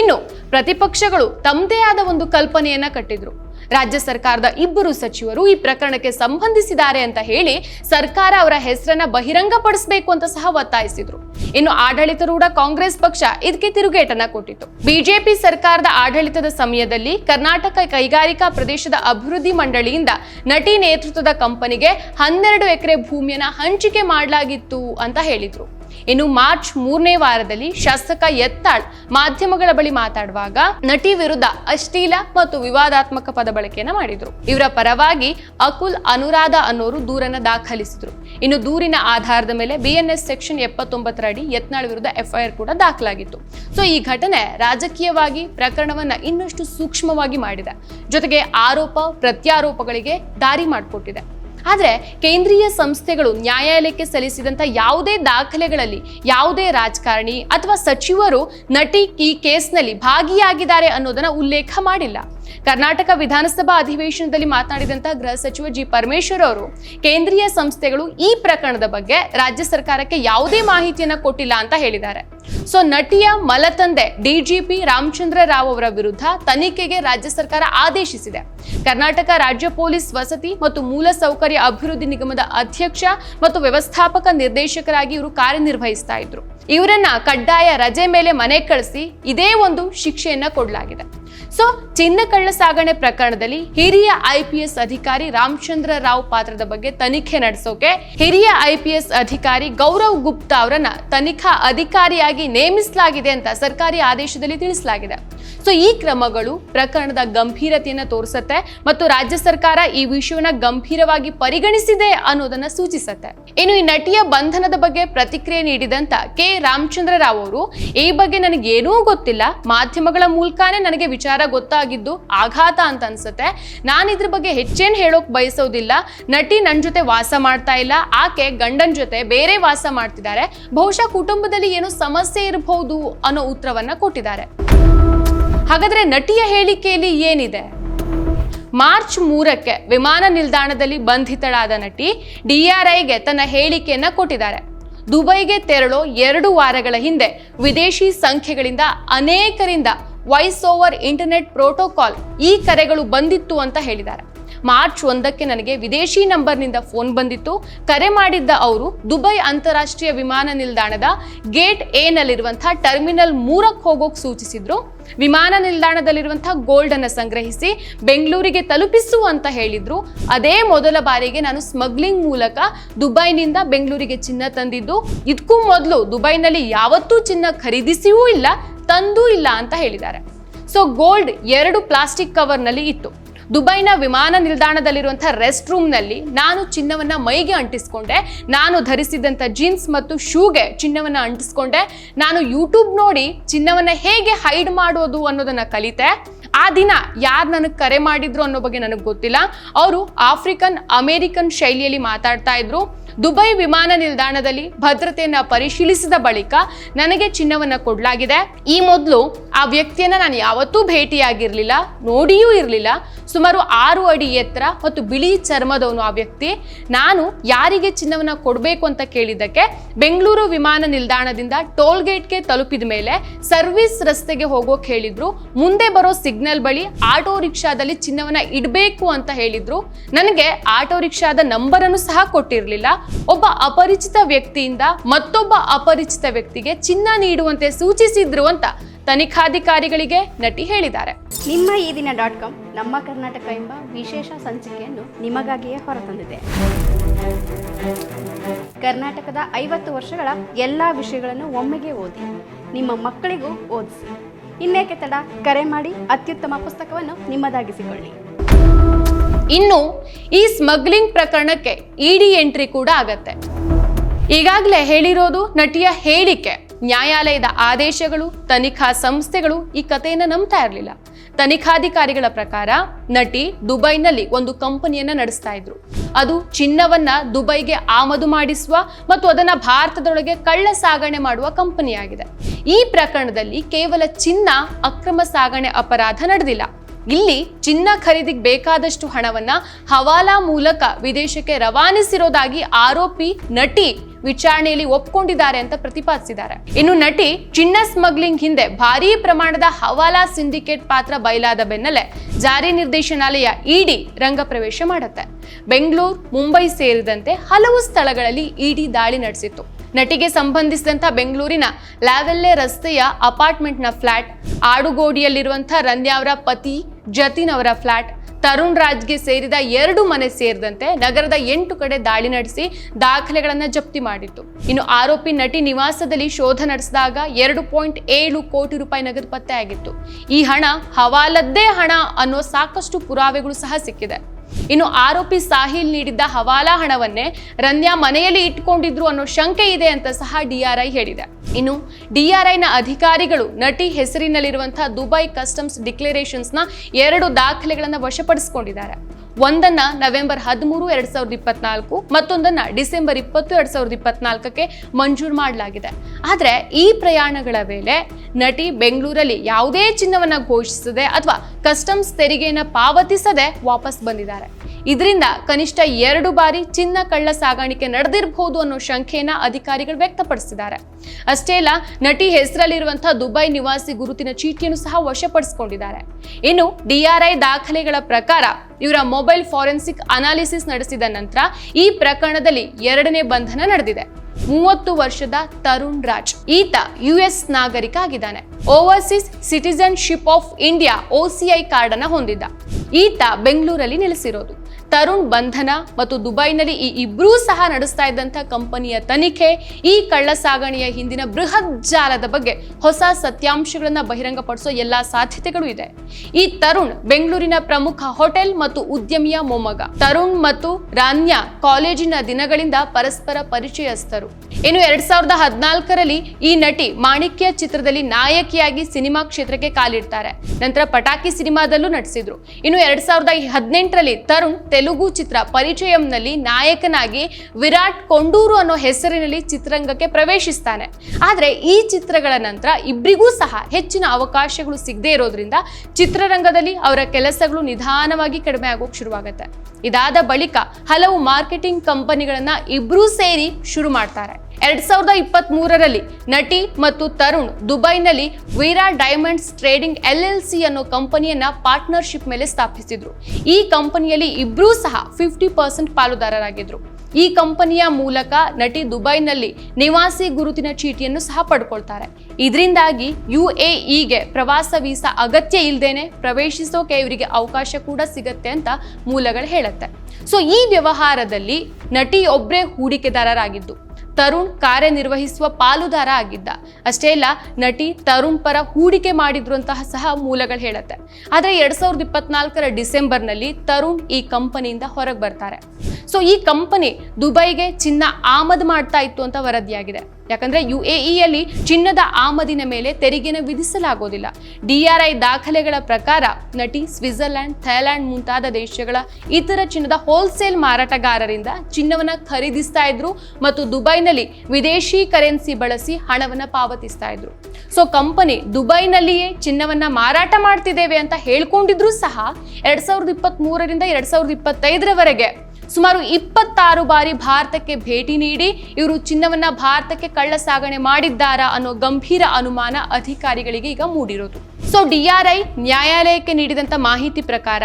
ಇನ್ನು ಪ್ರತಿಪಕ್ಷಗಳು ತಮ್ಮದೇ ಆದ ಒಂದು ಕಲ್ಪನೆಯನ್ನ ಕಟ್ಟಿದ್ರು. ರಾಜ್ಯ ಸರ್ಕಾರದ ಇಬ್ಬರು ಸಚಿವರು ಈ ಪ್ರಕರಣಕ್ಕೆ ಸಂಬಂಧಿಸಿದ್ದಾರೆ ಅಂತ ಹೇಳಿ ಸರ್ಕಾರ ಅವರ ಹೆಸರನ್ನ ಬಹಿರಂಗಪಡಿಸಬೇಕು ಅಂತ ಸಹ ಒತ್ತಾಯಿಸಿದ್ರು. ಇನ್ನು ಆಡಳಿತಾರೂಢ ಕಾಂಗ್ರೆಸ್ ಪಕ್ಷ ಇದಕ್ಕೆ ತಿರುಗೇಟನ್ನ ಕೊಟ್ಟಿತ್ತು. ಬಿಜೆಪಿ ಸರ್ಕಾರದ ಆಡಳಿತದ ಸಮಯದಲ್ಲಿ ಕರ್ನಾಟಕ ಕೈಗಾರಿಕಾ ಪ್ರದೇಶದ ಅಭಿವೃದ್ಧಿ ಮಂಡಳಿಯಿಂದ ನಟಿ ನೇತೃತ್ವದ ಕಂಪನಿಗೆ ಹನ್ನೆರಡು ಎಕರೆ ಭೂಮಿಯನ್ನ ಹಂಚಿಕೆ ಮಾಡಲಾಗಿತ್ತು ಅಂತ ಹೇಳಿದ್ರು. ಇನ್ನು ಮಾರ್ಚ್ ಮೂರನೇ ವಾರದಲ್ಲಿ ಶಾಸಕ ಎತ್ತಾಳ್ ಮಾಧ್ಯಮಗಳ ಬಳಿ ಮಾತಾಡುವಾಗ ನಟಿ ವಿರುದ್ಧ ಅಶ್ಲೀಲ ಮತ್ತು ವಿವಾದಾತ್ಮಕ ಪದ ಬಳಕೆಯನ್ನ ಮಾಡಿದ್ರು. ಇವರ ಪರವಾಗಿ ಅಕುಲ್ ಅನುರಾಧ ಅನ್ನೋರು ದೂರನ್ನ ದಾಖಲಿಸಿದ್ರು. ಇನ್ನು ದೂರಿನ ಆಧಾರದ ಮೇಲೆ ಬಿಎನ್ಎಸ್ ಸೆಕ್ಷನ್ ಎಪ್ಪತ್ತೊಂಬತ್ತರ ಅಡಿ ಯತ್ನಾಳ್ ವಿರುದ್ಧ ಎಫ್ಐಆರ್ ಕೂಡ ದಾಖಲಾಗಿತ್ತು. ಸೊ ಈ ಘಟನೆ ರಾಜಕೀಯವಾಗಿ ಪ್ರಕರಣವನ್ನ ಇನ್ನಷ್ಟು ಸೂಕ್ಷ್ಮವಾಗಿ ಮಾಡಿದೆ. ಜೊತೆಗೆ ಆರೋಪ, ಪ್ರತ್ಯಾರೋಪಗಳಿಗೆ ದಾರಿ ಮಾಡಿಕೊಟ್ಟಿದೆ. ಆದರೆ ಕೇಂದ್ರೀಯ ಸಂಸ್ಥೆಗಳು ನ್ಯಾಯಾಲಯಕ್ಕೆ ಸಲ್ಲಿಸಿದಂಥ ಯಾವುದೇ ದಾಖಲೆಗಳಲ್ಲಿ ಯಾವುದೇ ರಾಜಕಾರಣಿ ಅಥವಾ ಸಚಿವರು ನಟಿ ಈ ಕೇಸ್ನಲ್ಲಿ ಭಾಗಿಯಾಗಿದ್ದಾರೆ ಅನ್ನೋದನ್ನ ಉಲ್ಲೇಖ ಮಾಡಿಲ್ಲ. ಕರ್ನಾಟಕ ವಿಧಾನಸಭಾ ಅಧಿವೇಶನದಲ್ಲಿ ಮಾತನಾಡಿದಂತಹ ಗೃಹ ಸಚಿವ ಜಿ ಪರಮೇಶ್ವರ್ ಅವರು, ಕೇಂದ್ರೀಯ ಸಂಸ್ಥೆಗಳು ಈ ಪ್ರಕರಣದ ಬಗ್ಗೆ ರಾಜ್ಯ ಸರ್ಕಾರಕ್ಕೆ ಯಾವುದೇ ಮಾಹಿತಿಯನ್ನ ಕೊಟ್ಟಿಲ್ಲ ಅಂತ ಹೇಳಿದ್ದಾರೆ. ಸೊ, ನಟಿಯ ಮಲತಂದೆ ಡಿಜಿಪಿ ರಾಮಚಂದ್ರ ರಾವ್ ಅವರ ವಿರುದ್ಧ ತನಿಖೆಗೆ ರಾಜ್ಯ ಸರ್ಕಾರ ಆದೇಶಿಸಿದೆ. ಕರ್ನಾಟಕ ರಾಜ್ಯ ಪೊಲೀಸ್ ವಸತಿ ಮತ್ತು ಮೂಲಸೌಕರ್ಯ ಅಭಿವೃದ್ಧಿ ನಿಗಮದ ಅಧ್ಯಕ್ಷ ಮತ್ತು ವ್ಯವಸ್ಥಾಪಕ ನಿರ್ದೇಶಕರಾಗಿ ಇವರು ಕಾರ್ಯನಿರ್ವಹಿಸ್ತಾ ಇದ್ರು. ಇವರನ್ನ ಕಡ್ಡಾಯ ರಜೆ ಮೇಲೆ ಮನೆ ಕಳಿಸಿ ಇದೇ ಒಂದು ಶಿಕ್ಷೆಯನ್ನ ಕೊಡಲಾಗಿದೆ. ಸೊ ಚಿನ್ನ ಕಳ್ಳ ಸಾಗಣೆ ಪ್ರಕರಣದಲ್ಲಿ ಹಿರಿಯ ಐಪಿಎಸ್ ಅಧಿಕಾರಿ ರಾಮಚಂದ್ರ ರಾವ್ ಪಾತ್ರದ ಬಗ್ಗೆ ತನಿಖೆ ನಡೆಸೋಕೆ ಹಿರಿಯ ಐಪಿಎಸ್ ಅಧಿಕಾರಿ ಗೌರವ್ ಗುಪ್ತಾ ಅವರನ್ನ ತನಿಖಾ ಅಧಿಕಾರಿಯಾಗಿ ನೇಮಿಸಲಾಗಿದೆ ಅಂತ ಸರ್ಕಾರಿ ಆದೇಶದಲ್ಲಿ ತಿಳಿಸಲಾಗಿದೆ. ಸೊ ಈ ಕ್ರಮಗಳು ಪ್ರಕರಣದ ಗಂಭೀರತೆಯನ್ನು ತೋರಿಸುತ್ತೆ ಮತ್ತು ರಾಜ್ಯ ಸರ್ಕಾರ ಈ ವಿಷಯವನ್ನ ಗಂಭೀರವಾಗಿ ಪರಿಗಣಿಸಿದೆ ಅನ್ನೋದನ್ನ ಸೂಚಿಸುತ್ತೆ. ಇನ್ನು ಈ ನಟಿಯ ಬಂಧನದ ಬಗ್ಗೆ ಪ್ರತಿಕ್ರಿಯೆ ನೀಡಿದಂತ ಕೆ. ರಾಮಚಂದ್ರ ರಾವ್ ಅವರು, ಈ ಬಗ್ಗೆ ನನಗೆ ಏನೂ ಗೊತ್ತಿಲ್ಲ, ಮಾಧ್ಯಮಗಳ ಮೂಲಕನೇ ನನಗೆ ವಿಚಾರ ಗೊತ್ತಾಗಿದ್ದು ಆಘಾತ ಅಂತ ಅನ್ಸುತ್ತೆ. ನಾನು ಇದ್ರ ಬಗ್ಗೆ ಹೆಚ್ಚೇನು ಹೇಳೋಕ್ ಬಯಸೋದಿಲ್ಲ. ನಟಿ ನನ್ನ ಜೊತೆ ವಾಸ ಮಾಡ್ತಾ ಇಲ್ಲ, ಆಕೆ ಗಂಡನ ಜೊತೆ ಬೇರೆ ವಾಸ ಮಾಡ್ತಿದ್ದಾರೆ. ಬಹುಶಃ ಕುಟುಂಬದಲ್ಲಿ ಏನೋ ಸಮಸ್ಯೆ ಇರಬಹುದು ಅನ್ನೋ ಉತ್ತರವನ್ನ ಕೊಟ್ಟಿದ್ದಾರೆ. ಹಾಗಾದ್ರೆ ನಟಿಯ ಹೇಳಿಕೆಯಲ್ಲಿ ಏನಿದೆ? ಮಾರ್ಚ್ ಮೂರಕ್ಕೆ ವಿಮಾನ ನಿಲ್ದಾಣದಲ್ಲಿ ಬಂಧಿತಳಾದ ನಟಿ ಡಿಆರ್ಐಗೆ ತನ್ನ ಹೇಳಿಕೆಯನ್ನ ಕೊಟ್ಟಿದ್ದಾರೆ. ದುಬೈಗೆ ತೆರಳೋ ಎರಡು ವಾರಗಳ ಹಿಂದೆ ವಿದೇಶಿ ಸಂಖ್ಯೆಗಳಿಂದ ಅನೇಕರಿಂದ ವಾಯ್ಸ್ ಓವರ್ ಇಂಟರ್ನೆಟ್ ಪ್ರೋಟೋಕಾಲ್ ಈ ಕರೆಗಳು ಬಂದಿತ್ತು ಅಂತ ಹೇಳಿದ್ದಾರೆ. ಮಾರ್ಚ್ ಒಂದಕ್ಕೆ ನನಗೆ ವಿದೇಶಿ ನಂಬರ್ನಿಂದ ಫೋನ್ ಬಂದಿತ್ತು. ಕರೆ ಮಾಡಿದ್ದ ಅವರು, ದುಬೈ ಅಂತಾರಾಷ್ಟ್ರೀಯ ವಿಮಾನ ನಿಲ್ದಾಣದ ಗೇಟ್ ಎ ನಲ್ಲಿರುವಂತಹ ಟರ್ಮಿನಲ್ ಮೂರಕ್ಕೆ ಹೋಗೋಕೆ ಸೂಚಿಸಿದ್ರು. ವಿಮಾನ ನಿಲ್ದಾಣದಲ್ಲಿರುವಂತಹ ಗೋಲ್ಡ್ ಅನ್ನು ಸಂಗ್ರಹಿಸಿ ಬೆಂಗಳೂರಿಗೆ ತಲುಪಿಸು ಅಂತ ಹೇಳಿದ್ರು. ಅದೇ ಮೊದಲ ಬಾರಿಗೆ ನಾನು ಸ್ಮಗ್ಲಿಂಗ್ ಮೂಲಕ ದುಬೈನಿಂದ ಬೆಂಗಳೂರಿಗೆ ಚಿನ್ನ ತಂದಿದ್ದು. ಇದಕ್ಕೂ ಮೊದಲು ದುಬೈನಲ್ಲಿ ಯಾವತ್ತೂ ಚಿನ್ನ ಖರೀದಿಸಿಯೂ ಇಲ್ಲ, ತಂದೂ ಇಲ್ಲ ಅಂತ ಹೇಳಿದ್ದಾರೆ. ಸೊ, ಗೋಲ್ಡ್ ಎರಡು ಪ್ಲಾಸ್ಟಿಕ್ ಕವರ್ನಲ್ಲಿ ಇತ್ತು. ದುಬೈನ ವಿಮಾನ ನಿಲ್ದಾಣದಲ್ಲಿರುವಂತಹ ರೆಸ್ಟ್ ರೂಮ್ನಲ್ಲಿ ನಾನು ಚಿನ್ನವನ್ನ ಮೈಗೆ ಅಂಟಿಸ್ಕೊಂಡೆ. ನಾನು ಧರಿಸಿದಂಥ ಜೀನ್ಸ್ ಮತ್ತು ಶೂಗೆ ಚಿನ್ನವನ್ನ ಅಂಟಿಸ್ಕೊಂಡೆ. ನಾನು ಯೂಟ್ಯೂಬ್ ನೋಡಿ ಚಿನ್ನವನ್ನ ಹೇಗೆ ಹೈಡ್ ಮಾಡೋದು ಅನ್ನೋದನ್ನ ಕಲಿತೆ. ಆ ದಿನ ಯಾರು ನನಗೆ ಕರೆ ಮಾಡಿದ್ರು ಅನ್ನೋ ಬಗ್ಗೆ ನನಗೆ ಗೊತ್ತಿಲ್ಲ. ಅವರು ಆಫ್ರಿಕನ್ ಅಮೇರಿಕನ್ ಶೈಲಿಯಲ್ಲಿ ಮಾತಾಡ್ತಾ ಇದ್ರು. ದುಬೈ ವಿಮಾನ ನಿಲ್ದಾಣದಲ್ಲಿ ಭದ್ರತೆಯನ್ನ ಪರಿಶೀಲಿಸಿದ ಬಳಿಕ ನನಗೆ ಚಿನ್ನವನ್ನ ಕೊಡಲಾಗಿದೆ. ಈ ಮೊದಲು ಆ ವ್ಯಕ್ತಿಯನ್ನ ನಾನು ಯಾವತ್ತೂ ಭೇಟಿಯಾಗಿರ್ಲಿಲ್ಲ, ನೋಡಿಯೂ ಇರಲಿಲ್ಲ. ಸುಮಾರು ಆರು ಅಡಿ ಎತ್ತರ ಮತ್ತು ಬಿಳಿ ಚರ್ಮದವನು ಆ ವ್ಯಕ್ತಿ. ನಾನು ಯಾರಿಗೆ ಚಿನ್ನವನ್ನ ಕೊಡಬೇಕು ಅಂತ ಕೇಳಿದ್ದಕ್ಕೆ ಬೆಂಗಳೂರು ವಿಮಾನ ನಿಲ್ದಾಣದಿಂದ ಟೋಲ್ ಗೇಟ್ಗೆ ತಲುಪಿದ ಮೇಲೆ ಸರ್ವಿಸ್ ರಸ್ತೆಗೆ ಹೋಗೋಕೆ ಹೇಳಿದ್ರು. ಮುಂದೆ ಬರೋ ಸಿಗ್ನಲ್ ಬಳಿ ಆಟೋ ರಿಕ್ಷಾದಲ್ಲಿ ಚಿನ್ನವನ್ನ ಇಡಬೇಕು ಅಂತ ಹೇಳಿದ್ರು. ನನಗೆ ಆಟೋ ರಿಕ್ಷಾದ ನಂಬರನ್ನು ಸಹ ಕೊಟ್ಟಿರಲಿಲ್ಲ. ಒಬ್ಬ ಅಪರಿಚಿತ ವ್ಯಕ್ತಿಯಿಂದ ಮತ್ತೊಬ್ಬ ಅಪರಿಚಿತ ವ್ಯಕ್ತಿಗೆ ಚಿನ್ನ ನೀಡುವಂತೆ ಸೂಚಿಸಿದ್ರು ಅಂತ ತನಿಖಾಧಿಕಾರಿಗಳಿಗೆ ನಟಿ ಹೇಳಿದ್ದಾರೆ. ನಿಮ್ಮ ಈ ದಿನ ಡಾಟ್ ಕಾಮ್, ನಮ್ಮ ಕರ್ನಾಟಕ ಎಂಬ ವಿಶೇಷ ಸಂಚಿಕೆಯನ್ನು ನಿಮಗಾಗಿಯೇ ಹೊರತಂದಿದೆ. ಕರ್ನಾಟಕದ ಐವತ್ತು ವರ್ಷಗಳ ಎಲ್ಲ ವಿಷಯಗಳನ್ನು ಒಮ್ಮೆಗೆ ಓದಿ, ನಿಮ್ಮ ಮಕ್ಕಳಿಗೂ ಓದಿಸಿ. ಇನ್ನೇಕೆ ತಡ? ಕರೆ ಮಾಡಿ, ಅತ್ಯುತ್ತಮ ಪುಸ್ತಕವನ್ನು ನಿಮ್ಮದಾಗಿಸಿಕೊಳ್ಳಿ. ಇನ್ನು ಈ ಸ್ಮಗ್ಲಿಂಗ್ ಪ್ರಕರಣಕ್ಕೆ ಇಡಿ ಎಂಟ್ರಿ ಕೂಡ ಆಗತ್ತೆ. ಈಗಾಗಲೇ ಹೇಳಿರೋದು ನಟಿಯ ಹೇಳಿಕೆ. ನ್ಯಾಯಾಲಯದ ಆದೇಶಗಳು, ತನಿಖಾ ಸಂಸ್ಥೆಗಳು ಈ ಕಥೆಯನ್ನು ನಂಬ್ತಾ ಇರಲಿಲ್ಲ. ತನಿಖಾಧಿಕಾರಿಗಳ ಪ್ರಕಾರ ನಟಿ ದುಬೈನಲ್ಲಿ ಒಂದು ಕಂಪನಿಯನ್ನ ನಡೆಸ್ತಾ ಇದ್ರು. ಅದು ಚಿನ್ನವನ್ನ ದುಬೈಗೆ ಆಮದು ಮಾಡಿಸುವ ಮತ್ತು ಅದನ್ನ ಭಾರತದೊಳಗೆ ಕಳ್ಳ ಸಾಗಣೆ ಮಾಡುವ ಕಂಪನಿಯಾಗಿದೆ. ಈ ಪ್ರಕರಣದಲ್ಲಿ ಕೇವಲ ಚಿನ್ನ, ಅಕ್ರಮ ಸಾಗಣೆ ಅಪರಾಧ ನಡೆದಿಲ್ಲ. ಇಲ್ಲಿ ಚಿನ್ನ ಖರೀದಿಗೆ ಬೇಕಾದಷ್ಟು ಹಣವನ್ನ ಹವಾಲಾ ಮೂಲಕ ವಿದೇಶಕ್ಕೆ ರವಾನಿಸಿರೋದಾಗಿ ಆರೋಪಿ ನಟಿ ವಿಚಾರಣೆಯಲ್ಲಿ ಒಪ್ಕೊಂಡಿದ್ದಾರೆ ಅಂತ ಪ್ರತಿಪಾದಿಸಿದ್ದಾರೆ. ಇನ್ನು ನಟಿ ಚಿನ್ನ ಸ್ಮಗ್ಲಿಂಗ್ ಹಿಂದೆ ಭಾರೀ ಪ್ರಮಾಣದ ಹವಾಲಾ ಸಿಂಡಿಕೇಟ್ ಪಾತ್ರ ಬಯಲಾದ ಬೆನ್ನಲ್ಲೇ ಜಾರಿ ನಿರ್ದೇಶನಾಲಯ ಇಡಿ ರಂಗ ಪ್ರವೇಶ ಮಾಡುತ್ತೆ. ಬೆಂಗಳೂರು, ಮುಂಬೈ ಸೇರಿದಂತೆ ಹಲವು ಸ್ಥಳಗಳಲ್ಲಿ ಇಡಿ ದಾಳಿ ನಡೆಸಿತ್ತು. ನಟಿಗೆ ಸಂಬಂಧಿಸಿದಂಥ ಬೆಂಗಳೂರಿನ ಲ್ಯಾವೆಲ್ಲೆ ರಸ್ತೆಯ ಅಪಾರ್ಟ್ಮೆಂಟ್ನ ಫ್ಲಾಟ್, ಆಡುಗೋಡಿಯಲ್ಲಿರುವಂಥ ರನ್ಯಾ ಪತಿ ಜತಿನ್ ಅವರ ಫ್ಲಾಟ್. ತರುಣ್ ರಾಜ್ಗೆ ಸೇರಿದ ಎರಡು ಮನೆ ಸೇರಿದಂತೆ ನಗರದ ಎಂಟು ಕಡೆ ದಾಳಿ ನಡೆಸಿ ದಾಖಲೆಗಳನ್ನು ಜಪ್ತಿ ಮಾಡಿತ್ತು. ಇನ್ನು ಆರೋಪಿ ನಟಿ ನಿವಾಸದಲ್ಲಿ ಶೋಧ ನಡೆಸಿದಾಗ ಎರಡು ಪಾಯಿಂಟ್ ಏಳು ಕೋಟಿ ರೂಪಾಯಿ ನಗದು ಪತ್ತೆಯಾಗಿತ್ತು ಈ ಹಣ ಹವಾಲದ್ದೇ ಹಣ ಅನ್ನೋ ಸಾಕಷ್ಟು ಪುರಾವೆಗಳು ಸಹ ಸಿಕ್ಕಿದೆ. ಇನ್ನು ಆರೋಪಿ ಸಾಹಿಲ್ ನೀಡಿದ್ದ ಹವಾಲಾ ಹಣವನ್ನೇ ರನ್ಯಾ ಮನೆಯಲ್ಲಿ ಇಟ್ಕೊಂಡಿದ್ರು ಅನ್ನೋ ಶಂಕೆ ಇದೆ ಅಂತ ಸಹ ಡಿಆರ್ಐ ಹೇಳಿದೆ. ಇನ್ನು ಡಿಆರ್ಐನ ಅಧಿಕಾರಿಗಳು ನಟಿ ಹೆಸರಿನಲ್ಲಿರುವಂತಹ ದುಬೈ ಕಸ್ಟಮ್ಸ್ ಡಿಕ್ಲರೇಷನ್ಸ್ನ ಎರಡು ದಾಖಲೆಗಳನ್ನು ವಶಪಡಿಸಿಕೊಂಡಿದ್ದಾರೆ. ಒಂದನ್ನ ನವೆಂಬರ್ ಹದಿಮೂರು, ಎರಡ್ ಸಾವಿರದ ಇಪ್ಪತ್ನಾಲ್ಕು ಮತ್ತೊಂದನ್ನ ಡಿಸೆಂಬರ್ ಇಪ್ಪತ್ತು, ಎರಡ್ ಸಾವಿರದ ಇಪ್ಪತ್ನಾಲ್ಕಕ್ಕೆ ಮಂಜೂರು ಮಾಡಲಾಗಿದೆ. ಆದ್ರೆ ಈ ಪ್ರಯಾಣಗಳ ವೇಳೆ ನಟಿ ಬೆಂಗಳೂರಲ್ಲಿ ಯಾವುದೇ ಚಿನ್ನವನ್ನ ಘೋಷಿಸದೆ ಅಥವಾ ಕಸ್ಟಮ್ಸ್ ತೆರಿಗೆಯನ್ನ ಪಾವತಿಸದೆ ವಾಪಸ್ ಬಂದಿದ್ದಾರೆ. ಇದರಿಂದ ಕನಿಷ್ಠ ಎರಡು ಬಾರಿ ಚಿನ್ನ ಕಳ್ಳ ಸಾಗಾಣಿಕೆ ನಡೆದಿರಬಹುದು ಅನ್ನೋ ಶಂಕೆಯನ್ನ ಅಧಿಕಾರಿಗಳು ವ್ಯಕ್ತಪಡಿಸಿದ್ದಾರೆ. ಅಷ್ಟೇ ಅಲ್ಲ, ನಟಿ ಹೆಸರಲ್ಲಿರುವಂತಹ ದುಬೈ ನಿವಾಸಿ ಗುರುತಿನ ಚೀಟಿಯನ್ನು ಸಹ ವಶಪಡಿಸಿಕೊಂಡಿದ್ದಾರೆ. ಇನ್ನು ಡಿಆರ್ಐ ದಾಖಲೆಗಳ ಪ್ರಕಾರ ಇವರ ಮೊಬೈಲ್ ಫಾರೆನ್ಸಿಕ್ ಅನಾಲಿಸಿಸ್ ನಡೆಸಿದ ನಂತರ ಈ ಪ್ರಕರಣದಲ್ಲಿ ಎರಡನೇ ಬಂಧನ ನಡೆದಿದೆ. ಮೂವತ್ತು ವರ್ಷದ ತರುಣ್ ರಾಜ್, ಈತ ಯುಎಸ್ ನಾಗರಿಕ ಆಗಿದ್ದಾನೆ. Overseas citizenship of India O C I card ಅನ್ನ ಹೊಂದಿದ್ದ. ಈತ ಬೆಂಗಳೂರಲ್ಲಿ ನೆಲೆಸಿರೋದು. ತರುಣ್ ಬಂಧನ ಮತ್ತು ದುಬೈನಲ್ಲಿ ಈ ಇಬ್ಬರೂ ಸಹ ನಡೆಸ್ತಾ ಇದ್ದಂಥ ಕಂಪನಿಯ ತನಿಖೆ, ಈ ಕಳ್ಳ ಸಾಗಣೆಯ ಹಿಂದಿನ ಬೃಹತ್ ಜಾಲದ ಬಗ್ಗೆ ಹೊಸ ಸತ್ಯಾಂಶಗಳನ್ನು ಬಹಿರಂಗಪಡಿಸೋ ಎಲ್ಲಾ ಸಾಧ್ಯತೆಗಳು ಇದೆ. ಈ ತರುಣ್ ಬೆಂಗಳೂರಿನ ಪ್ರಮುಖ ಹೋಟೆಲ್ ಮತ್ತು ಉದ್ಯಮಿಯ ಮೊಮ್ಮಗ. ತರುಣ್ ಮತ್ತು ರಾನ್ಯ ಕಾಲೇಜಿನ ದಿನಗಳಿಂದ ಪರಸ್ಪರ ಪರಿಚಯಸ್ಥರು. ಇನ್ನು ಎರಡ್ ಸಾವಿರದ ಹದಿನಾಲ್ಕರಲ್ಲಿ ಈ ನಟಿ ಮಾಣಿಕ್ಯ ಚಿತ್ರದಲ್ಲಿ ನಾಯಕಿಯಾಗಿ ಸಿನಿಮಾ ಕ್ಷೇತ್ರಕ್ಕೆ ಕಾಲಿಡ್ತಾರೆ. ನಂತರ ಪಟಾಕಿ ಸಿನಿಮಾದಲ್ಲೂ ನಟಿಸಿದ್ರು. ಇನ್ನು ಎರಡ್ ಸಾವಿರದ ಹದಿನೆಂಟರಲ್ಲಿ ತರುಣ್ ತೆಲುಗು ಚಿತ್ರ ಪರಿಚಯಂನಲ್ಲಿ ನಾಯಕನಾಗಿ ವಿರಾಟ್ ಕೊಂಡೂರು ಅನ್ನೋ ಹೆಸರಿನಲ್ಲಿ ಚಿತ್ರರಂಗಕ್ಕೆ ಪ್ರವೇಶಿಸ್ತಾನೆ. ಆದರೆ ಈ ಚಿತ್ರಗಳ ನಂತರ ಇಬ್ಬರಿಗೂ ಸಹ ಹೆಚ್ಚಿನ ಅವಕಾಶಗಳು ಸಿಗದೇ ಇರೋದ್ರಿಂದ ಚಿತ್ರರಂಗದಲ್ಲಿ ಅವರ ಕೆಲಸಗಳು ನಿಧಾನವಾಗಿ ಕಡಿಮೆ ಆಗೋಕೆ ಶುರುವಾಗುತ್ತೆ. ಇದಾದ ಬಳಿಕ ಹಲವು ಮಾರ್ಕೆಟಿಂಗ್ ಕಂಪನಿಗಳನ್ನು ಇಬ್ಬರೂ ಸೇರಿ ಶುರು ಮಾಡ್ತಾರೆ. ಎರಡ್ ಸಾವಿರದ ಇಪ್ಪತ್ತ್ ಮೂರರಲ್ಲಿ ನಟಿ ಮತ್ತು ತರುಣ್ ದುಬೈನಲ್ಲಿ Veera diamonds trading L L C ಅನ್ನೋ ಕಂಪನಿಯನ್ನ ಪಾರ್ಟ್ನರ್ಶಿಪ್ ಮೇಲೆ ಸ್ಥಾಪಿಸಿದ್ರು. ಈ ಕಂಪನಿಯಲ್ಲಿ ಇಬ್ಬರೂ ಸಹ ಫಿಫ್ಟಿ ಪರ್ಸೆಂಟ್ ಪಾಲುದಾರರಾಗಿದ್ರು. ಈ ಕಂಪನಿಯ ಮೂಲಕ ನಟಿ ದುಬೈನಲ್ಲಿ ನಿವಾಸಿ ಗುರುತಿನ ಚೀಟಿಯನ್ನು ಸಹ ಪಡ್ಕೊಳ್ತಾರೆ. ಇದರಿಂದಾಗಿ ಯು ಎ ಇಗೆ ಪ್ರವಾಸ ವೀಸಾ ಅಗತ್ಯ ಇಲ್ಲದೇನೆ ಪ್ರವೇಶಿಸೋಕೆ ಇವರಿಗೆ ಅವಕಾಶ ಕೂಡ ಸಿಗತ್ತೆ ಅಂತ ಮೂಲಗಳು ಹೇಳುತ್ತೆ. ಸೊ ಈ ವ್ಯವಹಾರದಲ್ಲಿ ನಟಿ ಒಬ್ಬರೇ ಹೂಡಿಕೆದಾರರಾಗಿದ್ದು. ತರುಣ್ ಕಾರ್ಯನಿರ್ವಹಿಸುವ ಪಾಲುದಾರ ಆಗಿದ್ದ. ಅಷ್ಟೇ ಅಲ್ಲ, ನಟಿ ತರುಣ್ ಪರ ಹೂಡಿಕೆ ಮಾಡಿದ್ರು ಅಂತಹ ಸಹ ಮೂಲಗಳು ಹೇಳುತ್ತೆ. ಆದರೆ ಎರಡ್ ಸಾವಿರದ ಇಪ್ಪತ್ನಾಲ್ಕರ ಡಿಸೆಂಬರ್ನಲ್ಲಿ ತರುಣ್ ಈ ಕಂಪನಿಯಿಂದ ಹೊರಗೆ ಬರ್ತಾರೆ. ಸೊ ಈ ಕಂಪನಿ ದುಬೈಗೆ ಚಿನ್ನ ಆಮದು ಮಾಡ್ತಾ ಇತ್ತು ಅಂತ ವರದಿಯಾಗಿದೆ. ಯಾಕಂದ್ರೆ ಯು ಎ ಇಯಲ್ಲಿ ಚಿನ್ನದ ಆಮದಿನ ಮೇಲೆ ತೆರಿಗೆನ ವಿಧಿಸಲಾಗೋದಿಲ್ಲ. ಐ ದಾಖಲೆಗಳ ಪ್ರಕಾರ ನಟಿ ಸ್ವಿಟ್ಜರ್ಲ್ಯಾಂಡ್, ಥೈಲ್ಯಾಂಡ್ ಮುಂತಾದ ದೇಶಗಳ ಇತರ ಚಿನ್ನದ ಹೋಲ್ಸೇಲ್ ಮಾರಾಟಗಾರರಿಂದ ಚಿನ್ನವನ್ನು ಖರೀದಿಸ್ತಾ ಇದ್ರು ಮತ್ತು ದುಬೈನಲ್ಲಿ ವಿದೇಶಿ ಕರೆನ್ಸಿ ಬಳಸಿ ಹಣವನ್ನು ಪಾವತಿಸ್ತಾ ಇದ್ರು. ಸೊ ಕಂಪನಿ ದುಬೈನಲ್ಲಿಯೇ ಚಿನ್ನವನ್ನು ಮಾರಾಟ ಮಾಡ್ತಿದ್ದೇವೆ ಅಂತ ಹೇಳ್ಕೊಂಡಿದ್ರು ಸಹ ಎರಡ್ ಸಾವಿರದ ಇಪ್ಪತ್ತ್ ಮೂರರಿಂದ ಎರಡ್ ಸಾವಿರದ ಇಪ್ಪತ್ತೈದರವರೆಗೆ ಸುಮಾರು ಇಪ್ಪತ್ತಾರು ಬಾರಿ ಭಾರತಕ್ಕೆ ಭೇಟಿ ನೀಡಿ ಇವರು ಚಿನ್ನವನ್ನ ಭಾರತಕ್ಕೆ ಕಳ್ಳ ಸಾಗಣೆ ಮಾಡಿದ್ದಾರಾ ಅನ್ನೋ ಗಂಭೀರ ಅನುಮಾನ ಅಧಿಕಾರಿಗಳಿಗೆ ಈಗ ಮೂಡಿರೋದು. ಸೊ ಡಿಆರ್ಐ ನ್ಯಾಯಾಲಯಕ್ಕೆ ನೀಡಿದಂತ ಮಾಹಿತಿ ಪ್ರಕಾರ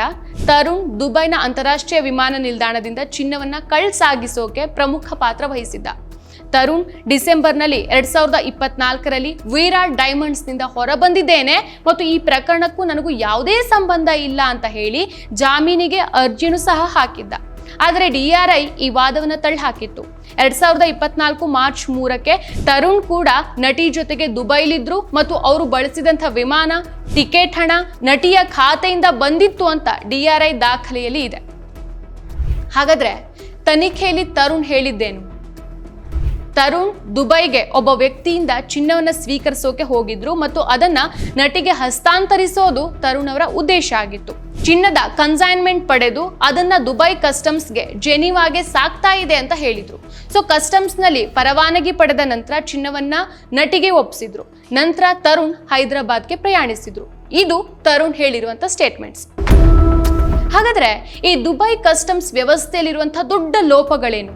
ತರುಣ್ ದುಬೈನ ಅಂತಾರಾಷ್ಟ್ರೀಯ ವಿಮಾನ ನಿಲ್ದಾಣದಿಂದ ಚಿನ್ನವನ್ನ ಕಳ್ ಸಾಗಿಸೋಕೆ ಪ್ರಮುಖ ಪಾತ್ರ ವಹಿಸಿದ್ದ. ತರುಣ್ ಡಿಸೆಂಬರ್ನಲ್ಲಿ ಎರಡ್ ಸಾವಿರದ ಇಪ್ಪತ್ನಾಲ್ಕರಲ್ಲಿ ವಿರಾಟ್ ಡೈಮಂಡ್ಸ್ನಿಂದ ಹೊರಬಂದಿದ್ದೇನೆ ಮತ್ತು ಈ ಪ್ರಕರಣಕ್ಕೂ ನನಗೂ ಯಾವುದೇ ಸಂಬಂಧ ಇಲ್ಲ ಅಂತ ಹೇಳಿ ಜಾಮೀನಿಗೆ ಅರ್ಜಿನೂ ಸಹ ಹಾಕಿದ್ದ. ಆದರೆ ಡಿಆರ್ಐ ಈ ವಾದವನ್ನು ತಳ್ಳಹಾಕಿತ್ತು. ಎರಡ್ ಸಾವಿರದ ಇಪ್ಪತ್ನಾಲ್ಕು ಮಾರ್ಚ್ ಮೂರಕ್ಕೆ ತರುಣ್ ಕೂಡ ನಟಿ ಜೊತೆಗೆ ದುಬೈಲಿದ್ರು ಮತ್ತು ಅವರು ಬಳಸಿದಂಥ ವಿಮಾನ, ಟಿಕೆಟ್ ಹಣ, ನಟಿಯ ಖಾತೆಯಿಂದ ಬಂದಿತ್ತು ಅಂತ ಡಿಆರ್ಐ ದಾಖಲೆಯಲ್ಲಿ ಇದೆ. ಹಾಗಾದ್ರೆ ತನಿಖೆಯಲ್ಲಿ ತರುಣ್ ಹೇಳಿದ್ದೇನು? ತರುಣ್ ದುಬೈಗೆ ಒಬ್ಬ ವ್ಯಕ್ತಿಯಿಂದ ಚಿನ್ನವನ್ನು ಸ್ವೀಕರಿಸೋಕೆ ಹೋಗಿದ್ರು ಮತ್ತು ಅದನ್ನ ನಟಿಗೆ ಹಸ್ತಾಂತರಿಸೋದು ತರುಣ್ ಅವರ ಉದ್ದೇಶ ಆಗಿತ್ತು. ಚಿನ್ನದ ಕನ್ಸೈನ್ಮೆಂಟ್ ಪಡೆದು ಅದನ್ನ ದುಬೈ ಕಸ್ಟಮ್ಸ್ಗೆ ಜೆನಿವಾಗೆ ಸಾಕ್ತಾ ಇದೆ ಅಂತ ಹೇಳಿದ್ರು. ಸೊ ಕಸ್ಟಮ್ಸ್ನಲ್ಲಿ ಪರವಾನಗಿ ಪಡೆದ ನಂತರ ಚಿನ್ನವನ್ನ ನಟಿಗೆ ಒಪ್ಪಿಸಿದ್ರು ನಂತರ ತರುಣ್ ಹೈದರಾಬಾದ್ಗೆ ಪ್ರಯಾಣಿಸಿದ್ರು. ಇದು ತರುಣ್ ಹೇಳಿರುವಂತ ಸ್ಟೇಟ್ಮೆಂಟ್ಸ್ ಹಾಗಾದ್ರೆ ಈ ದುಬೈ ಕಸ್ಟಮ್ಸ್ ವ್ಯವಸ್ಥೆಯಲ್ಲಿರುವಂತಹ ದೊಡ್ಡ ಲೋಪಗಳೇನು?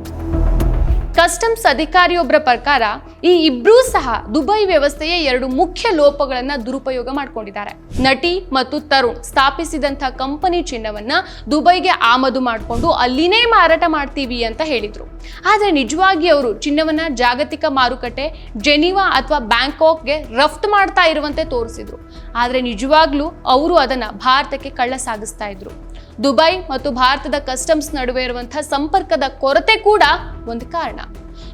ಕಸ್ಟಮ್ಸ್ ಅಧಿಕಾರಿಯೊಬ್ಬರ ಪ್ರಕಾರ ಈ ಇಬ್ರೂ ಸಹ ದುಬೈ ವ್ಯವಸ್ಥೆಯ ಎರಡು ಮುಖ್ಯ ಲೋಪಗಳನ್ನು ದುರುಪಯೋಗ ಮಾಡಿಕೊಂಡಿದ್ದಾರೆ. ನಟಿ ಮತ್ತು ತರುಣ್ ಸ್ಥಾಪಿಸಿದಂಥ ಕಂಪನಿ ಚಿನ್ನವನ್ನ ದುಬೈಗೆ ಆಮದು ಮಾಡಿಕೊಂಡು ಅಲ್ಲಿನೇ ಮಾರಾಟ ಮಾಡ್ತೀವಿ ಅಂತ ಹೇಳಿದ್ರು. ಆದರೆ ನಿಜವಾಗಿ ಅವರು ಚಿನ್ನವನ್ನ ಜಾಗತಿಕ ಮಾರುಕಟ್ಟೆ, ಜೆನಿವಾ ಅಥವಾ ಬ್ಯಾಂಕಾಕ್ಗೆ ರಫ್ತು ಮಾಡ್ತಾ ಇರುವಂತೆ ತೋರಿಸಿದ್ರು. ಆದರೆ ನಿಜವಾಗ್ಲೂ ಅವರು ಅದನ್ನ ಭಾರತಕ್ಕೆ ಕಳ್ಳ ಸಾಗಿಸ್ತಾ ಇದ್ರು. ದುಬೈ ಮತ್ತು ಭಾರತದ ಕಸ್ಟಮ್ಸ್ ನಡುವೆ ಇರುವಂತಹ ಸಂಪರ್ಕದ ಕೊರತೆ ಕೂಡ ಒಂದು ಕಾರಣ.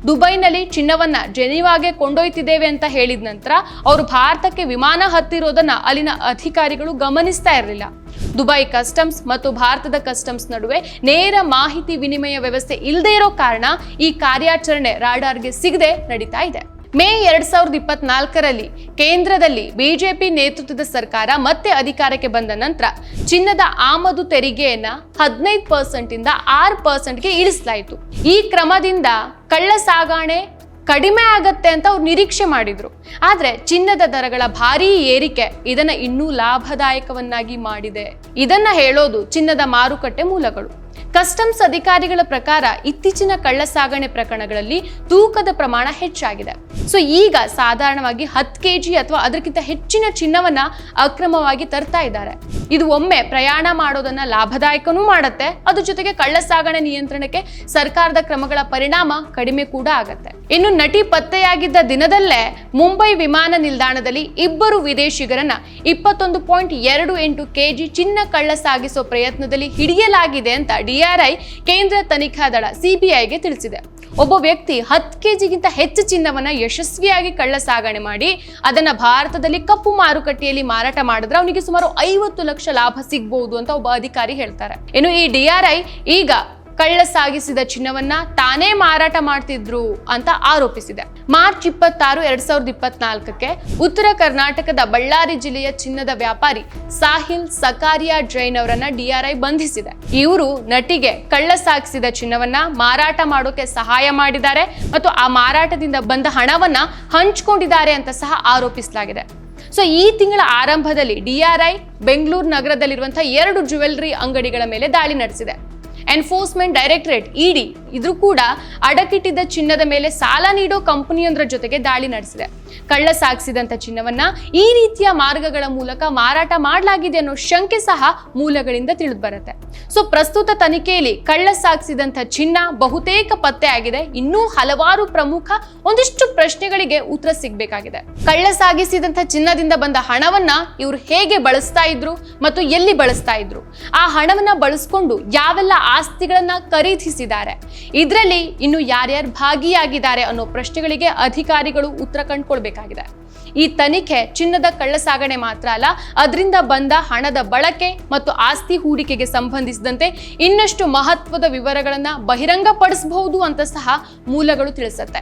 ದುಬೈನಲ್ಲಿ ಚಿನ್ನವನ್ನ ಜೆನಿವಾಗೆ ಕೊಂಡೊಯ್ತಿದ್ದೇವೆ ಅಂತ ಹೇಳಿದ ನಂತರ ಅವರು ಭಾರತಕ್ಕೆ ವಿಮಾನ ಹತ್ತಿರೋದನ್ನ ಅಲ್ಲಿನ ಅಧಿಕಾರಿಗಳು ಗಮನಿಸ್ತಾ ಇರಲಿಲ್ಲ. ದುಬೈ ಕಸ್ಟಮ್ಸ್ ಮತ್ತು ಭಾರತದ ಕಸ್ಟಮ್ಸ್ ನಡುವೆ ನೇರ ಮಾಹಿತಿ ವಿನಿಮಯ ವ್ಯವಸ್ಥೆ ಇಲ್ಲದೇ ಇರೋ ಕಾರಣ ಈ ಕಾರ್ಯಾಚರಣೆ ರಾಡಾರ್ಗೆ ಸಿಗದೆ ನಡೀತಾ ಇದೆ. ಮೇ ಎರಡ್ ಸಾವಿರದ ಇಪ್ಪತ್ನಾಲ್ಕರಲ್ಲಿ ಕೇಂದ್ರದಲ್ಲಿ ಬಿಜೆಪಿ ನೇತೃತ್ವದ ಸರ್ಕಾರ ಮತ್ತೆ ಅಧಿಕಾರಕ್ಕೆ ಬಂದ ನಂತರ ಚಿನ್ನದ ಆಮದು ತೆರಿಗೆಯನ್ನ ಹದಿನೈದು ಪರ್ಸೆಂಟ್ ಇಂದ ಆರು ಪರ್ಸೆಂಟ್ಗೆ ಇಳಿಸಲಾಯಿತು. ಈ ಕ್ರಮದಿಂದ ಕಳ್ಳ ಸಾಗಾಣೆ ಕಡಿಮೆ ಆಗತ್ತೆ ಅಂತ ಅವ್ರು ನಿರೀಕ್ಷೆ ಮಾಡಿದ್ರು. ಆದ್ರೆ ಚಿನ್ನದ ದರಗಳ ಭಾರೀ ಏರಿಕೆ ಇದನ್ನ ಇನ್ನೂ ಲಾಭದಾಯಕವನ್ನಾಗಿ ಮಾಡಿದೆ. ಇದನ್ನ ಹೇಳೋದು ಚಿನ್ನದ ಮಾರುಕಟ್ಟೆ ಮೂಲಗಳು. ಕಸ್ಟಮ್ಸ್ ಅಧಿಕಾರಿಗಳ ಪ್ರಕಾರ ಇತ್ತೀಚಿನ ಕಳ್ಳ ಸಾಗಣೆ ಪ್ರಕರಣಗಳಲ್ಲಿ ತೂಕದ ಪ್ರಮಾಣ ಹೆಚ್ಚಾಗಿದೆ. ಸೊ, ಈಗ ಸಾಧಾರಣವಾಗಿ ಹತ್ತು ಕೆ ಜಿ ಅಥವಾ ಅದಕ್ಕಿಂತ ಹೆಚ್ಚಿನ ಚಿನ್ನವನ್ನ ಅಕ್ರಮವಾಗಿ ತರ್ತಾ ಇದ್ದಾರೆ. ಇದು ಒಮ್ಮೆ ಪ್ರಯಾಣ ಮಾಡೋದನ್ನ ಲಾಭದಾಯಕನೂ ಮಾಡುತ್ತೆ. ಅದ್ರ ಜೊತೆಗೆ ಕಳ್ಳ ಸಾಗಣೆ ನಿಯಂತ್ರಣಕ್ಕೆ ಸರ್ಕಾರದ ಕ್ರಮಗಳ ಪರಿಣಾಮ ಕಡಿಮೆ ಕೂಡ ಆಗತ್ತೆ. ಇನ್ನು ನಟಿ ಪತ್ತೆಯಾಗಿದ್ದ ದಿನದಲ್ಲೇ ಮುಂಬೈ ವಿಮಾನ ನಿಲ್ದಾಣದಲ್ಲಿ ಇಬ್ಬರು ವಿದೇಶಿಗರನ್ನ ಇಪ್ಪತ್ತೊಂದು ಪಾಯಿಂಟ್ ಎರಡು ಎಂಟು ಕೆಜಿ ಚಿನ್ನ ಕಳ್ಳ ಸಾಗಿಸೋ ಪ್ರಯತ್ನದಲ್ಲಿ ಹಿಡಿಯಲಾಗಿದೆ ಅಂತ ಡಿಆರ್ಐ ಕೇಂದ್ರ ತನಿಖಾ ದಳ ಸಿಬಿಐಗೆ ತಿಳಿಸಿದೆ. ಒಬ್ಬ ವ್ಯಕ್ತಿ ಹತ್ತು ಕೆಜಿಗಿಂತ ಹೆಚ್ಚು ಚಿನ್ನವನ್ನ ಯಶಸ್ವಿಯಾಗಿ ಕಳ್ಳ ಸಾಗಣೆ ಮಾಡಿ ಅದನ್ನ ಭಾರತದಲ್ಲಿ ಕಪ್ಪು ಮಾರುಕಟ್ಟೆಯಲ್ಲಿ ಮಾರಾಟ ಮಾಡಿದ್ರೆ ಅವನಿಗೆ ಸುಮಾರು ಐವತ್ತು ಲಕ್ಷ ಲಾಭ ಸಿಗ್ಬಹುದು ಅಂತ ಒಬ್ಬ ಅಧಿಕಾರಿ ಹೇಳ್ತಾರೆ. ಇನ್ನು ಈ ಡಿಆರ್ಐ ಈಗ ಕಳ್ಳ ಸಾಗಿಸಿದ ಚಿನ್ನವನ್ನ ತಾನೇ ಮಾರಾಟ ಮಾಡ್ತಿದ್ರು ಅಂತ ಆರೋಪಿಸಿದೆ. ಮಾರ್ಚ್ ಇಪ್ಪತ್ತಾರು, ಎರಡ್ ಸಾವಿರದ ಇಪ್ಪತ್ನಾಲ್ಕಕ್ಕೆ ಉತ್ತರ ಕರ್ನಾಟಕದ ಬಳ್ಳಾರಿ ಜಿಲ್ಲೆಯ ಚಿನ್ನದ ವ್ಯಾಪಾರಿ ಸಾಹಿಲ್ ಸಕಾರಿಯಾ ಜೈನ್ ಅವರನ್ನ ಡಿಆರ್ಐ ಬಂಧಿಸಿದೆ. ಇವರು ನಟಿಗೆ ಕಳ್ಳ ಸಾಗಿಸಿದ ಚಿನ್ನವನ್ನ ಮಾರಾಟ ಮಾಡೋಕೆ ಸಹಾಯ ಮಾಡಿದ್ದಾರೆ ಮತ್ತು ಆ ಮಾರಾಟದಿಂದ ಬಂದ ಹಣವನ್ನ ಹಂಚ್ಕೊಂಡಿದ್ದಾರೆ ಅಂತ ಸಹ ಆರೋಪಿಸಲಾಗಿದೆ. ಸೊ, ಈ ತಿಂಗಳ ಆರಂಭದಲ್ಲಿ ಡಿಆರ್ಐ ಬೆಂಗಳೂರು ನಗರದಲ್ಲಿರುವಂತಹ ಎರಡು ಜ್ಯುವೆಲ್ಲರಿ ಅಂಗಡಿಗಳ ಮೇಲೆ ದಾಳಿ ನಡೆಸಿದೆ. ಎನ್ಫೋರ್ಸ್ಮೆಂಟ್ ಡೈರೆಕ್ಟರೇಟ್ ಇಡಿ ಇದ್ರೂ ಕೂಡ ಅಡಕಿಟ್ಟಿದ್ದ ಚಿನ್ನದ ಮೇಲೆ ಸಾಲ ನೀಡೋ ಕಂಪನಿಯೊಂದರ ಜೊತೆಗೆ ದಾಳಿ ನಡೆಸಿದೆ. ಕಳ್ಳ ಸಾಗಿಸಿದಂಥ ಚಿನ್ನವನ್ನ ಈ ರೀತಿಯ ಮಾರ್ಗಗಳ ಮೂಲಕ ಮಾರಾಟ ಮಾಡಲಾಗಿದೆ ಅನ್ನೋ ಶಂಕೆ ಸಹ ಮೂಲಗಳಿಂದ ತಿಳಿದು ಬರುತ್ತೆ. ಸೊ ಪ್ರಸ್ತುತ ತನಿಖೆಯಲ್ಲಿ ಕಳ್ಳ ಸಾಗಿಸಿದಂಥ ಚಿನ್ನ ಬಹುತೇಕ ಪತ್ತೆ ಆಗಿದೆ. ಇನ್ನೂ ಹಲವಾರು ಪ್ರಮುಖ ಒಂದಿಷ್ಟು ಪ್ರಶ್ನೆಗಳಿಗೆ ಉತ್ತರ ಸಿಗಬೇಕಾಗಿದೆ. ಕಳ್ಳ ಸಾಗಿಸಿದಂಥ ಚಿನ್ನದಿಂದ ಬಂದ ಹಣವನ್ನ ಇವರು ಹೇಗೆ ಬಳಸ್ತಾ ಇದ್ರು ಮತ್ತು ಎಲ್ಲಿ ಬಳಸ್ತಾ ಇದ್ರು? ಆ ಹಣವನ್ನ ಬಳಸ್ಕೊಂಡು ಯಾವೆಲ್ಲ ಆಸ್ತಿಗಳನ್ನ ಖರೀದಿಸಿದ್ದಾರೆ. ಇದರಲ್ಲಿ ಇನ್ನು ಯಾರ್ಯಾರು ಭಾಗಿಯಾಗಿದ್ದಾರೆ ಅನ್ನೋ ಪ್ರಶ್ನೆಗಳಿಗೆ ಅಧಿಕಾರಿಗಳು ಉತ್ತರ ಕಂಡುಕೊಳ್ಬೇಕಾಗಿದೆ. ಈ ತನಿಖೆ ಚಿನ್ನದ ಕಳ್ಳ ಸಾಗಣೆ ಮಾತ್ರ ಅಲ್ಲ, ಅದರಿಂದ ಬಂದ ಹಣದ ಬಳಕೆ ಮತ್ತು ಆಸ್ತಿ ಹೂಡಿಕೆಗೆ ಸಂಬಂಧಿಸಿದಂತೆ ಇನ್ನಷ್ಟು ಮಹತ್ವದ ವಿವರಗಳನ್ನ ಬಹಿರಂಗಪಡಿಸಬಹುದು ಅಂತ ಸಹ ಮೂಲಗಳು ತಿಳಿಸುತ್ತೆ.